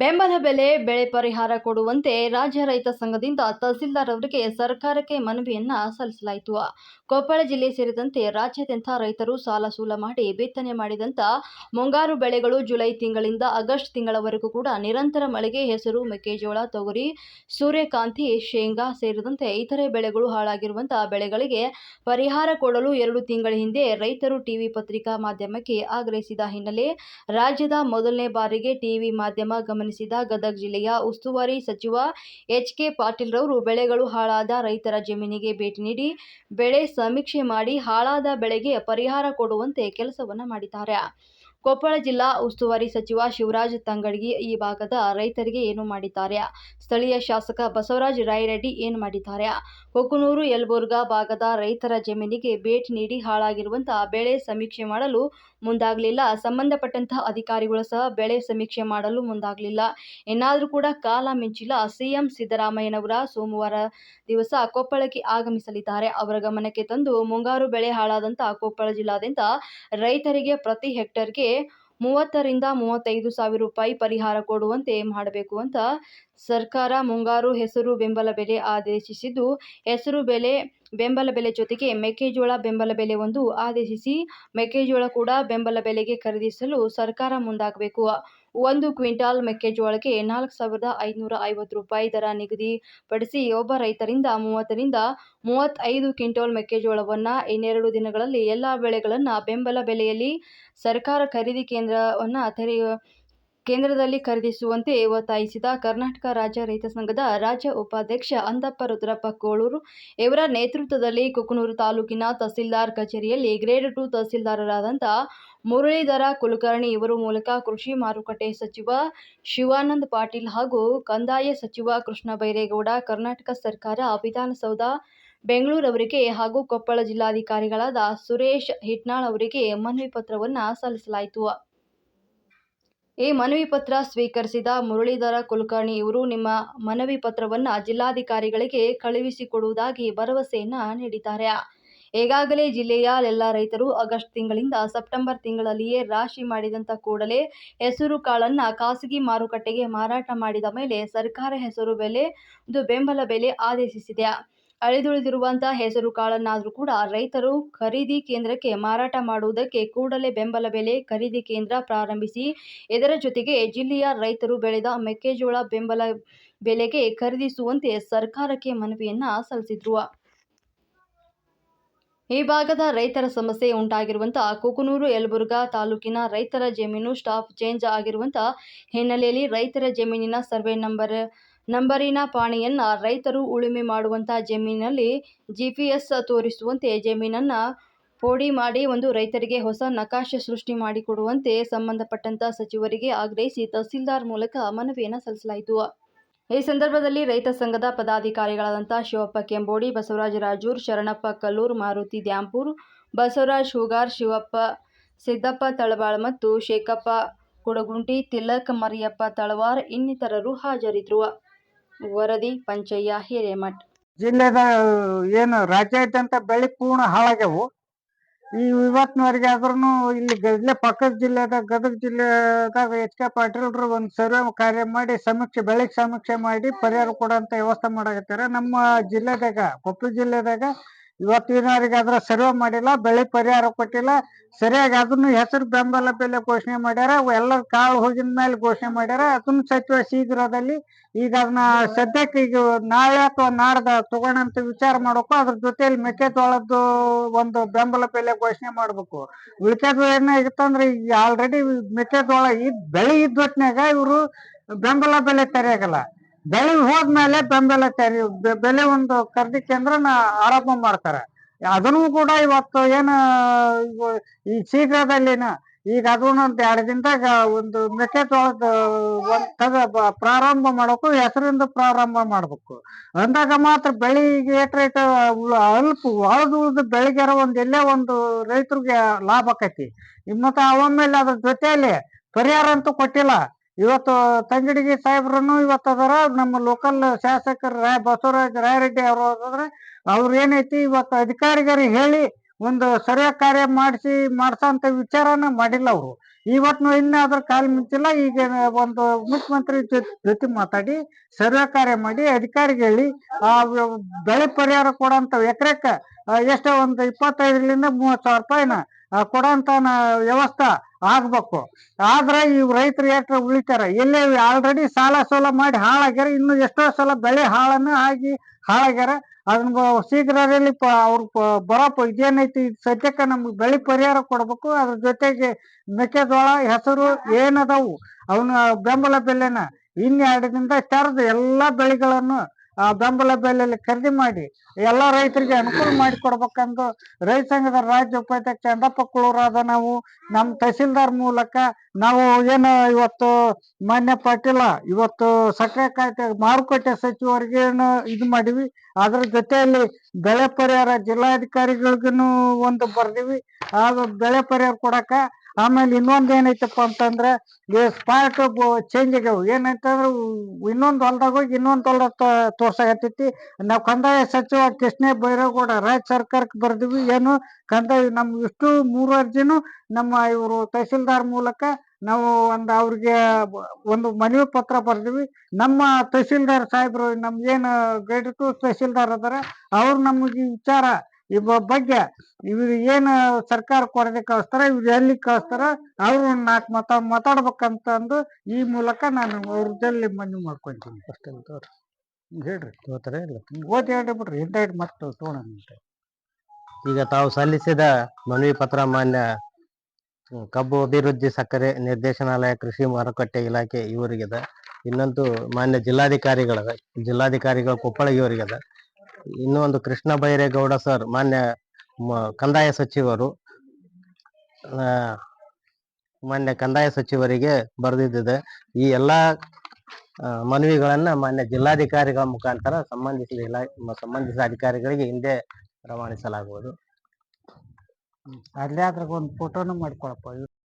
ಬೆಂಬಲ ಬೆಲೆ, ಬೆಳೆ ಪರಿಹಾರ ಕೊಡುವಂತೆ ರಾಜ್ಯ ರೈತ ಸಂಘದಿಂದ ತಹಸೀಲ್ದಾರ್ ಅವರಿಗೆ ಸರ್ಕಾರಕ್ಕೆ ಮನವಿಯನ್ನ ಸಲ್ಲಿಸಲಾಯಿತು. ಕೊಪ್ಪಳ ಜಿಲ್ಲೆ ಸೇರಿದಂತೆ ರಾಜ್ಯಾದ್ಯಂತ ರೈತರು ಸಾಲ ಸೂಲ ಮಾಡಿ ಬಿತ್ತನೆ ಮಾಡಿದಂತ ಮುಂಗಾರು ಬೆಳೆಗಳು ಜುಲೈ ತಿಂಗಳಿಂದ ಆಗಸ್ಟ್ ತಿಂಗಳವರೆಗೂ ಕೂಡ ನಿರಂತರ ಮಳೆಗೆ ಹೆಸರು ಮೆಕ್ಕೆಜೋಳ, ತೊಗರಿ, ಸೂರ್ಯಕಾಂತಿ, ಶೇಂಗಾ ಸೇರಿದಂತೆ ಇತರೆ ಬೆಳೆಗಳು ಹಾಳಾಗಿರುವಂತಹ ಬೆಳೆಗಳಿಗೆ ಪರಿಹಾರ ಕೊಡಲು ಎರಡು ತಿಂಗಳ ಹಿಂದೆ ರೈತರು ಟಿವಿ ಪತ್ರಿಕಾ ಮಾಧ್ಯಮಕ್ಕೆ ಆಗ್ರಹಿಸಿದ ಹಿನ್ನೆಲೆ ರಾಜ್ಯದ ಮೊದಲನೇ ಬಾರಿಗೆ ಟಿವಿ ಮಾಧ್ಯಮ ಗಮನಿಸಿದ ಗದಗ ಜಿಲ್ಲೆಯ ಉಸ್ತುವಾರಿ ಸಚಿವ ಎಚ್ ಕೆ ಪಾಟೀಲ್ ರವರು ಬೆಳೆಗಳು ಹಾಳಾದ ರೈತರ ಜಮೀನಿಗೆ ಭೇಟಿ ನೀಡಿ ಬೆಳೆ ಸಮೀಕ್ಷೆ ಮಾಡಿ ಹಾಳಾದ ಬೆಳೆಗೆ ಪರಿಹಾರ ಕೊಡುವಂತೆ ಕೆಲಸವನ್ನ ಮಾಡಿದ್ದಾರೆ. ಕೊಪ್ಪಳ ಜಿಲ್ಲಾ ಉಸ್ತುವಾರಿ ಸಚಿವ ಶಿವರಾಜ್ ತಂಗಡಗಿ ಈ ಭಾಗದ ರೈತರಿಗೆ ಏನು ಮಾಡಿದ್ದಾರೆ? ಸ್ಥಳೀಯ ಶಾಸಕ ಬಸವರಾಜ ರಾಯರೆಡ್ಡಿ ಏನು ಮಾಡಿದ್ದಾರೆ? ಕೊಕ್ಕನೂರು ಯಲಬುರ್ಗಾ ಭಾಗದ ರೈತರ ಜಮೀನಿಗೆ ಭೇಟಿ ನೀಡಿ ಹಾಳಾಗಿರುವಂತಹ ಬೆಳೆ ಸಮೀಕ್ಷೆ ಮಾಡಲು ಮುಂದಾಗಲಿಲ್ಲ. ಸಂಬಂಧಪಟ್ಟಂತಹ ಅಧಿಕಾರಿಗಳು ಸಹ ಬೆಳೆ ಸಮೀಕ್ಷೆ ಮಾಡಲು ಮುಂದಾಗಲಿಲ್ಲ. ಇನ್ನಾದರೂ ಕೂಡ ಕಾಲ ಮಿಂಚಿಲ್ಲ. ಸಿಎಂ ಸಿದ್ದರಾಮಯ್ಯನವರ ಸೋಮವಾರ ದಿವಸ ಕೊಪ್ಪಳಕ್ಕೆ ಆಗಮಿಸಲಿದ್ದಾರೆ. ಅವರ ಗಮನಕ್ಕೆ ತಂದು ಮುಂಗಾರು ಬೆಳೆ ಹಾಳಾದಂತಹ ಕೊಪ್ಪಳ ಜಿಲ್ಲಾದ್ಯಂತ ರೈತರಿಗೆ ಪ್ರತಿ ಹೆಕ್ಟರ್ಗೆ ಮೂವತ್ತರಿಂದ ಮೂವತ್ತೈದು ಸಾವಿರ ರೂಪಾಯಿ ಪರಿಹಾರ ಕೊಡುವಂತೆ ಮಾಡಬೇಕು ಅಂತ ಸರ್ಕಾರ ಮುಂಗಾರು ಹೆಸರು ಬೆಂಬಲ ಬೆಲೆ ಆದೇಶಿಸಿದ್ದು, ಹೆಸರು ಬೆಲೆ ಬೆಂಬಲ ಬೆಲೆ ಜೊತೆಗೆ ಮೆಕ್ಕೆಜೋಳ ಬೆಂಬಲ ಬೆಲೆ ಒಂದು ಆದೇಶಿಸಿ, ಮೆಕ್ಕೆಜೋಳ ಕೂಡ ಬೆಂಬಲ ಬೆಲೆಗೆ ಖರೀದಿಸಲು ಸರ್ಕಾರ ಮುಂದಾಗಬೇಕು. ಒಂದು ಕ್ವಿಂಟಾಲ್ ಮೆಕ್ಕೆಜೋಳಕ್ಕೆ ನಾಲ್ಕು ಸಾವಿರದ ಐದುನೂರ ಐವತ್ತು ರೂಪಾಯಿ ದರ ನಿಗದಿಪಡಿಸಿ ಒಬ್ಬ ರೈತರಿಂದ ಮೂವತ್ತರಿಂದ ಮೂವತ್ತೈದು ಕ್ವಿಂಟಾಲ್ ಮೆಕ್ಕೆಜೋಳವನ್ನು ಇನ್ನೆರಡು ದಿನಗಳಲ್ಲಿ ಎಲ್ಲ ಬೆಳೆಗಳನ್ನು ಬೆಂಬಲ ಬೆಲೆಯಲ್ಲಿ ಸರ್ಕಾರ ಖರೀದಿ ಕೇಂದ್ರವನ್ನು ತೆರೆಯ, ಕೇಂದ್ರದಲ್ಲಿ ಖರೀದಿಸುವಂತೆ ಒತ್ತಾಯಿಸಿದ ಕರ್ನಾಟಕ ರಾಜ್ಯ ರೈತ ಸಂಘದ ರಾಜ್ಯ ಉಪಾಧ್ಯಕ್ಷ ಅಂದಪ್ಪ ರುದ್ರಪ್ಪ ಕೋಳೂರು ಇವರ ನೇತೃತ್ವದಲ್ಲಿ ಕುಕನೂರು ತಾಲೂಕಿನ ತಹಸೀಲ್ದಾರ್ ಕಚೇರಿಯಲ್ಲಿ ಗ್ರೇಡ್ ಟು ತಹಸೀಲ್ದಾರರಾದಂಥ ಮುರಳೀಧರ ಕುಲಕರ್ಣಿ ಇವರ ಮೂಲಕ ಕೃಷಿ ಮಾರುಕಟ್ಟೆ ಸಚಿವ ಶಿವಾನಂದ ಪಾಟೀಲ್ ಹಾಗೂ ಕಂದಾಯ ಸಚಿವ ಕೃಷ್ಣ ಬೈರೇಗೌಡ, ಕರ್ನಾಟಕ ಸರ್ಕಾರ, ವಿಧಾನಸೌಧ ಬೆಂಗಳೂರು ಅವರಿಗೆ ಹಾಗೂ ಕೊಪ್ಪಳ ಜಿಲ್ಲಾಧಿಕಾರಿಗಳಾದ ಸುರೇಶ್ ಹಿಟ್ನಾಳ್ ಅವರಿಗೆ ಮನವಿ ಪತ್ರವನ್ನು ಸಲ್ಲಿಸಲಾಯಿತು. ಈ ಮನವಿ ಪತ್ರ ಸ್ವೀಕರಿಸಿದ ಮುರಳೀಧರ ಕುಲಕರ್ಣಿ ಇವರು ನಿಮ್ಮ ಮನವಿ ಪತ್ರವನ್ನು ಜಿಲ್ಲಾಧಿಕಾರಿಗಳಿಗೆ ಕಳುಹಿಸಿಕೊಡುವುದಾಗಿ ಭರವಸೆಯನ್ನು ನೀಡಿದ್ದಾರೆ. ಈಗಾಗಲೇ ಜಿಲ್ಲೆಯ ಎಲ್ಲ ರೈತರು ಆಗಸ್ಟ್ ತಿಂಗಳಿಂದ ಸೆಪ್ಟೆಂಬರ್ ತಿಂಗಳಲ್ಲಿಯೇ ರಾಶಿ ಮಾಡಿದಂತ ಕೂಡಲೇ ಹೆಸರು ಕಾಳನ್ನು ಖಾಸಗಿ ಮಾರುಕಟ್ಟೆಗೆ ಮಾರಾಟ ಮಾಡಿದ ಮೇಲೆ ಸರ್ಕಾರ ಹೆಸರು ಬೆಲೆ ಇದು ಬೆಂಬಲ ಬೆಲೆ ಆದೇಶಿಸಿದೆ. ಅಳಿದುಳಿದಿರುವಂತಹ ಹೆಸರು ಕಾಳನ್ನಾದರೂ ಕೂಡ ರೈತರು ಖರೀದಿ ಕೇಂದ್ರಕ್ಕೆ ಮಾರಾಟ ಮಾಡುವುದಕ್ಕೆ ಕೂಡಲೇ ಬೆಂಬಲ ಬೆಲೆ ಖರೀದಿ ಕೇಂದ್ರ ಪ್ರಾರಂಭಿಸಿ, ಇದರ ಜೊತೆಗೆ ಜಿಲ್ಲೆಯ ರೈತರು ಬೆಳೆದ ಮೆಕ್ಕೆಜೋಳ ಬೆಂಬಲ ಬೆಲೆಗೆ ಖರೀದಿಸುವಂತೆ ಸರ್ಕಾರಕ್ಕೆ ಮನವಿಯನ್ನ ಸಲ್ಲಿಸಿದ್ರು. ಈ ಭಾಗದ ರೈತರ ಸಮಸ್ಯೆ ಉಂಟಾಗಿರುವಂತಹ ಕುಕನೂರು, ಯಲಬುರ್ಗಾ ತಾಲೂಕಿನ ರೈತರ ಜಮೀನು ಸ್ಟಾಫ್ ಚೇಂಜ್ ಆಗಿರುವಂತಹ ಹಿನ್ನೆಲೆಯಲ್ಲಿ ರೈತರ ಜಮೀನಿನ ಸರ್ವೆ ನಂಬರ್, ನಂಬರಿನ ಪಾಣಿಯನ್ನ ರೈತರು ಉಳುಮೆ ಮಾಡುವಂತಹ ಜಮೀನಿನಲ್ಲಿ ಜಿಪಿಎಸ್ ತೋರಿಸುವಂತೆ ಜಮೀನನ್ನ ಪೋಡಿ ಮಾಡಿ ಒಂದು ರೈತರಿಗೆ ಹೊಸ ನಕಾಶೆ ಸೃಷ್ಟಿ ಮಾಡಿಕೊಡುವಂತೆ ಸಂಬಂಧಪಟ್ಟಂತ ಸಚಿವರಿಗೆ ಆಗ್ರಹಿಸಿ ತಹಸೀಲ್ದಾರ್ ಮೂಲಕ ಮನವಿಯನ್ನು ಸಲ್ಲಿಸಲಾಯಿತು. ಈ ಸಂದರ್ಭದಲ್ಲಿ ರೈತ ಸಂಘದ ಪದಾಧಿಕಾರಿಗಳಾದಂಥ ಶಿವಪ್ಪ ಕೆಂಬೋಡಿ, ಬಸವರಾಜ ರಾಜೂರ್, ಶರಣಪ್ಪ ಕಲ್ಲೂರ್, ಮಾರುತಿ ದ್ಯಾಂಪೂರ್, ಬಸವರಾಜ್ ಹೂಗಾರ್, ಶಿವಪ್ಪ ಸಿದ್ದಪ್ಪ ತಳವಾಳ್ ಮತ್ತು ಶೇಖಪ್ಪ ಕುಡಗುಂಟಿ, ತಿಲಕ್ ಮರಿಯಪ್ಪ ತಳವಾರ್ ಇನ್ನಿತರರು ಹಾಜರಿದ್ದರು ವರದಿ, ಪಂಚಯ್ಯ ಹಿರೇಮಠ್. ಜಿಲ್ಲೆದ ಏನು ರಾಜ್ಯಾದ್ಯಂತ ಬೆಳೆ ಪೂರ್ಣ ಹಾಳಾಗ್ಯವು. ಈ ಇವತ್ತಿನವರೆಗೆ ಆದ್ರೂನು ಇಲ್ಲಿ ಇಲ್ಲೇ ಪಕ್ಕದ ಜಿಲ್ಲೆದಾಗ, ಗದಗ ಜಿಲ್ಲೆದಾಗ ಎಚ್ ಕೆ ಪಾಟೀಲ್ರು ಒಂದು ಸರ್ವೆ ಕಾರ್ಯ ಮಾಡಿ ಸಮೀಕ್ಷೆ, ಬೆಳೆಗೆ ಸಮೀಕ್ಷೆ ಮಾಡಿ ಪರಿಹಾರ ಕೊಡೋಂತ ವ್ಯವಸ್ಥೆ ಮಾಡಾಕತ್ತಾರ ನಮ್ಮ ಜಿಲ್ಲೆದಾಗ ಕೊಪ್ಪಳ ಜಿಲ್ಲೆದಾಗ ಇವತ್ತಿನವರೆಗೆ ಅದ್ರ ಸರ್ವೆ ಮಾಡಿಲ್ಲ, ಬೆಳೆ ಪರಿಹಾರ ಕೊಟ್ಟಿಲ್ಲ, ಸರಿಯಾಗಿ ಅದನ್ನು ಹೆಸರು ಬೆಂಬಲ ಬೆಲೆ ಘೋಷಣೆ ಮಾಡ್ಯಾರ ಎಲ್ಲ ಕಾಳು ಹೋಗಿದ ಮೇಲೆ ಘೋಷಣೆ ಮಾಡ್ಯಾರ, ಅದನ್ನು ಸಚಿವ ಶೀಘ್ರದಲ್ಲಿ ಈಗ ಅದನ್ನ ಸದ್ಯಕ್ಕೆ ಈಗ ನಾಳೆ ಅಥವಾ ನಾಡ್ದ ತಗೊಂಡಂತ ವಿಚಾರ ಮಾಡ್ಬೇಕು, ಅದ್ರ ಜೊತೆಯಲ್ಲಿ ಮೆಕ್ಕೆಜೋಳದ್ದು ಒಂದು ಬೆಂಬಲ ಬೆಲೆ ಘೋಷಣೆ ಮಾಡ್ಬೇಕು. ಉಳಿಕೆದು ಏನಾಗಿತ್ತಂದ್ರೆ ಈಗ ಆಲ್ರೆಡಿ ಮೆಕ್ಕೆಜೋಳ ಇದ್ ಬೆಳೆ ಇದ್ದೊಟ್ನಾಗ ಇವರು ಬೆಂಬಲ ಬೆಲೆ ತೆರೆಯಾಗಲ್ಲ ಬೆಳೆ ಹೋದ್ಮೇಲೆ ಬೆಂಬಲ ಕರಿ ಬೆಲೆ ಒಂದು ಖರೀದಿ ಕೇಂದ್ರನ ಆರೋಪ ಮಾಡ್ತಾರೆ. ಅದನ್ನು ಕೂಡ ಇವತ್ತು ಏನ ಈ ಶೀಘ್ರದಲ್ಲಿನ, ಈಗ ಅದನ್ನ ಒಂದು ಎರಡು ದಿನದಾಗ ಒಂದು ಮೆಕ್ಕೆಜೋಳದ ಒಂದು ಪ್ರಾರಂಭ ಮಾಡಬೇಕು, ಹೆಸರಿಂದ ಪ್ರಾರಂಭ ಮಾಡ್ಬೇಕು. ಅಂದಾಗ ಮಾತ್ರ ಬೆಳಿಗ್ಗೆ ಏಟ್ ರೇಟ್, ಅಲ್ಪ ಒಳದು ಉಳ್ದು ಬೆಳಿಗ್ಗೆರ ಒಂದು ಎಲ್ಲೇ ಒಂದು ರೈತರಿಗೆ ಲಾಭ ಆಕೈತಿ. ಮತ್ತೆ ಅವಮೇಲೆ ಅದ್ರ ಜೊತೆಯಲ್ಲಿ ಪರಿಹಾರ ಅಂತೂ ಕೊಟ್ಟಿಲ್ಲ. ಇವತ್ತು ತಂಗಡಿಗಿ ಸಾಹೇಬ್ರನ್ನು ಇವತ್ತು ಅದಾರ. ನಮ್ಮ ಲೋಕಲ್ ಶಾಸಕರು ರಾಯ್ ಬಸವರಾಜ ರಾಯರೆಡ್ಡಿ ಅವರು ಅದಾರ ಅವ್ರು ಏನೈತಿ ಇವತ್ತು ಅಧಿಕಾರಿಗಳಿಗೆ ಹೇಳಿ ಒಂದು ಸರಿಯಾಗಿ ಕಾರ್ಯ ಮಾಡಿಸಿ ಮಾಡ್ಸೋಂಥ ವಿಚಾರನ ಮಾಡಿಲ್ಲ ಅವರು. ಇವತ್ತು ಇನ್ನೂ ಅದ್ರ ಕಾಲ್ ಮಿಂಚಿಲ್ಲ. ಈಗ ಒಂದು ಮುಖ್ಯಮಂತ್ರಿ ಜೊತೆ ಮಾತಾಡಿ ಸರ್ವೆ ಕಾರ್ಯ ಮಾಡಿ ಅಧಿಕಾರಿಗೆ ಹೇಳಿ ಆ ಬೆಳೆ ಪರಿಹಾರ ಕೊಡಂತ ಎಕರೆಕ ಎಷ್ಟೋ ಒಂದು ಇಪ್ಪತ್ತೈದರಿಂದ ಮೂವತ್ತು ಸಾವಿರ ರೂಪಾಯಿನ ಕೊಡಂತ ವ್ಯವಸ್ಥೆ ಆಗ್ಬೇಕು. ಆದ್ರೆ ಈ ರೈತರು ಎಷ್ಟು ಉಳಿತಾರೆ? ಎಲ್ಲೇ ಆಲ್ರೆಡಿ ಸಾಲ ಸೋಲ ಮಾಡಿ ಹಾಳಾಗ್ಯಾರ, ಇನ್ನು ಎಷ್ಟೋ ಸಲ ಬೆಳೆ ಹಾಳನ್ನ ಆಗಿ ಹಾಳಾಗ್ಯಾರ. ಅದನ್ನ ಶೀಘ್ರದಲ್ಲಿ ಪ ಅವ್ರ ಪ- ಬರೋ ಇದೇನೈತಿ ಇದ್ ಸದ್ಯಕ್ಕೆ ನಮ್ಗೆ ಬೆಳೆ ಪರಿಹಾರ ಕೊಡ್ಬೇಕು. ಅದ್ರ ಜೊತೆಗೆ ಮೆಕ್ಕೆಜೋಳ, ಹೆಸರು ಏನದಾವು? ಅವನ ಬೆಂಬಲ ಬೆಲೆನ ಇನ್ನೆರಡರಿಂದ ತರದು ಎಲ್ಲಾ ಬೆಳೆಗಳನ್ನು ಆ ಬೆಂಬಲ ಬೆಲೆಯಲ್ಲಿ ಖರೀದಿ ಮಾಡಿ ಎಲ್ಲ ರೈತರಿಗೆ ಅನುಕೂಲ ಮಾಡಿ ಕೊಡ್ಬೇಕಂದು ರೈತ ಸಂಘದ ರಾಜ್ಯ ಉಪಾಧ್ಯಕ್ಷ ಚಂದಪ್ಪ ಕುಳೂರಾದ ನಾವು ನಮ್ಮ ತಹಸೀಲ್ದಾರ್ ಮೂಲಕ ನಾವು ಏನು ಇವತ್ತು ಮಾನ್ಯ ಪಾಟೀಲ, ಇವತ್ತು ಸಕ್ಕರೆ ಕಾಯ್ದೆ ಮಾರುಕಟ್ಟೆ ಸಚಿವರಿಗೆ ಇದು ಮಾಡಿವಿ. ಅದ್ರ ಜೊತೆಯಲ್ಲಿ ಬೆಳೆ ಪರಿಹಾರ ಜಿಲ್ಲಾಧಿಕಾರಿಗಳಿಗೂ ಒಂದು ಬರ್ದಿವಿ. ಆ ಬೆಳೆ ಪರಿಹಾರ ಕೊಡಕ ಆಮೇಲೆ ಇನ್ನೊಂದ್ ಏನೈತಪ್ಪ ಅಂತಂದ್ರ ಸ್ಪಾಟ್ ಚೇಂಜ್ ಆಗ್ಯಾವ ಏನಂತಂದ್ರ, ಇನ್ನೊಂದ್ ಹೊಲ್ದಾಗ ಹೋಗಿ ಇನ್ನೊಂದ್ ಹೊಲ್ದಾಗ ತೋರ್ಸಾಕತ್ತೈತಿ. ನಾವ್ ಕಂದಾಯ ಸಚಿವ ಕೃಷ್ಣ ಬೈರೇಗೌಡ ರಾಜ್ಯ ಸರ್ಕಾರಕ್ಕೆ ಬರ್ದಿವಿ, ಏನು ಕಂದಾಯ ನಮ್ ಇಷ್ಟು ಮೂರು ಅರ್ಜಿನು ನಮ್ಮ ಇವರು ತಹಸೀಲ್ದಾರ್ ಮೂಲಕ ನಾವು ಒಂದು ಅವ್ರಿಗೆ ಒಂದು ಮನವಿ ಪತ್ರ ಬರ್ದಿವಿ. ನಮ್ಮ ತಹಸೀಲ್ದಾರ್ ಸಾಹೇಬ್ರು ನಮ್ಗೇನು ಗೈಡ್ ಟು ತಹಸೀಲ್ದಾರ್ ಅದಾರ, ಅವ್ರು ನಮಗೆ ವಿಚಾರ ಬ- ಬಗ್ಗೆ ಇವ್ರು ಏನು ಸರ್ಕಾರ ಕೊರತೆ ಕಳಿಸ್ತಾರ ಇವ್ರು ಎಲ್ಲಿ ಕಳಿಸ್ತಾರ ಅವ್ರು ನಾಲ್ಕು ಮಾತಾ ಮಾತಾಡ್ಬೇಕಂತಂದು ಈ ಮೂಲಕ ನಾನು ಅವ್ರ ಜೊತೆ ಮನವಿ ಮಾಡ್ಕೊಂತೀನಿ. ಅಷ್ಟೇ ತೋರಿ ಹೇಳ್ರಿ. ತೋತಾರೆ ಇಲ್ಲ? ಓದಿ ಹೇಳಿ ಬಿಡ್ರಿ ಹಿಂದೈಟ್ ಮತ್ತೆ ತೋಣ ಈಗ ತಾವು ಸಲ್ಲಿಸಿದ ಮನವಿ ಪತ್ರ ಮಾನ್ಯ ಕಬ್ಬು ಅಭಿವೃದ್ಧಿ ಸಕ್ಕರೆ ನಿರ್ದೇಶನಾಲಯ ಕೃಷಿ ಮಾರುಕಟ್ಟೆ ಇಲಾಖೆ ಇವರಿಗಿದೆ. ಇನ್ನಂತೂ ಮಾನ್ಯ ಜಿಲ್ಲಾಧಿಕಾರಿಗಳದ ಜಿಲ್ಲಾಧಿಕಾರಿಗಳ ಕೊಪ್ಪಳ ಇವರಿಗದ ಇನ್ನೂ ಒಂದು ಕೃಷ್ಣ ಬೈರೇಗೌಡ ಸರ್ ಮಾನ್ಯ ಕಂದಾಯ ಸಚಿವರು ಮಾನ್ಯ ಕಂದಾಯ ಸಚಿವರಿಗೆ ಬರೆದಿದ್ದಿದೆ. ಈ ಎಲ್ಲಾ ಮನವಿಗಳನ್ನ ಮಾನ್ಯ ಜಿಲ್ಲಾಧಿಕಾರಿಗಳ ಮುಖಾಂತರ ಸಂಬಂಧಿಸಿದ ಇಲಾ, ಸಂಬಂಧಿಸಿದ ಅಧಿಕಾರಿಗಳಿಗೆ ಹಿಂದೆ ರವಾನಿಸಲಾಗುವುದು. ಅಲ್ಲೇ ಅದ್ರಾಗ ಒಂದು ಫೋಟೋನು ಮಾಡ್ಕೊಳಪ್ಪ.